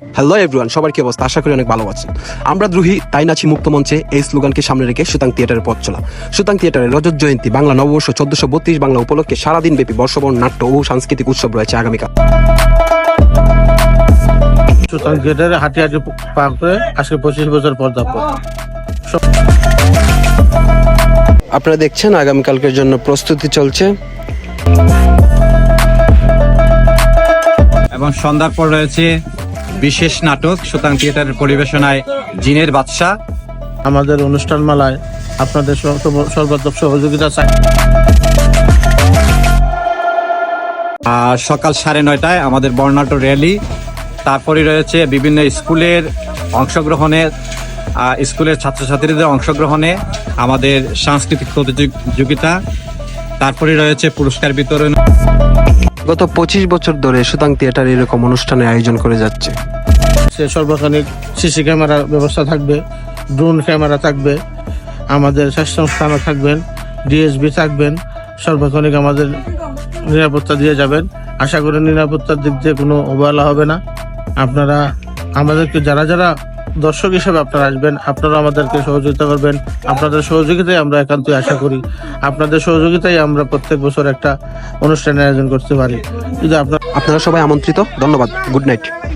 Hello everyone সবার কি অবস্থা? আশা করি অনেক ভালো আছেন। আমরা দ্রোহী তাই নাচি মুক্ত মঞ্চে এই স্লোগানকে সামনে রেখে সুতাং থিয়েটারের পথ চলা। সুতাং থিয়েটারের রজত জয়ন্তী বাংলা নববর্ষ চোদ্দশো বত্রিশ বাংলা উপলক্ষে সারাদিন ব্যাপী বর্ষবরণ নাট্য ও সাংস্কৃতিক উৎসব রয়েছে আগামীকাল। সুতরাং গেটের হাঁটি হাঁটি আজকে পঁচিশ বছর পদার্পণ আপনারা দেখছেন আগামীকালকের জন্য প্রস্তুতি চলছে। এবং সন্ধ্যার পর রয়েছে বিশেষ নাটক সুতাং থিয়েটারের পরিবেশনায় জিনের বাদশা আমাদের অনুষ্ঠান মালায় আপনাদের সর্ব- সর্বাত্মক সহযোগিতা চাই। আর সকাল সাড়ে নয়টায় আমাদের বর্ণাঢ্য র্যালি তারপরে রয়েছে বিভিন্ন স্কুলের অংশগ্রহণে স্কুলের ছাত্রছাত্রীদের অংশগ্রহণে আমাদের সাংস্কৃতিক প্রতিযোগিতা তারপরে রয়েছে পুরস্কার বিতরণ। গত পঁচিশ বছর ধরে সুতাং থিয়েটার এরকম অনুষ্ঠানের আয়োজন করে যাচ্ছে। সে সর্বক্ষণিক সিসি ক্যামেরার ব্যবস্থা থাকবে, ড্রোন ক্যামেরা থাকবে, আমাদের স্বাস্থ্য সংস্থানও থাকবেন ডিএসবি থাকবেন সর্বক্ষণিক আমাদের নিরাপত্তা দিয়ে যাবেন। আশা করি নিরাপত্তার দিক দিয়ে কোনো অবহেলা হবে না। আপনারা, আমাদেরকে যারা যারা দর্শক হিসেবে আপনারা আসবেন আপনারা আমাদেরকে সহযোগিতা করবেন। আপনাদের সহযোগিতায় আমরা একান্তই আশা করি। আপনাদের সহযোগিতায় আমরা প্রত্যেক বছর একটা অনুষ্ঠানের আয়োজন করতে পারি। যদি আপনার আপনারা সবাই আমন্ত্রিত। ধন্যবাদ। Good night.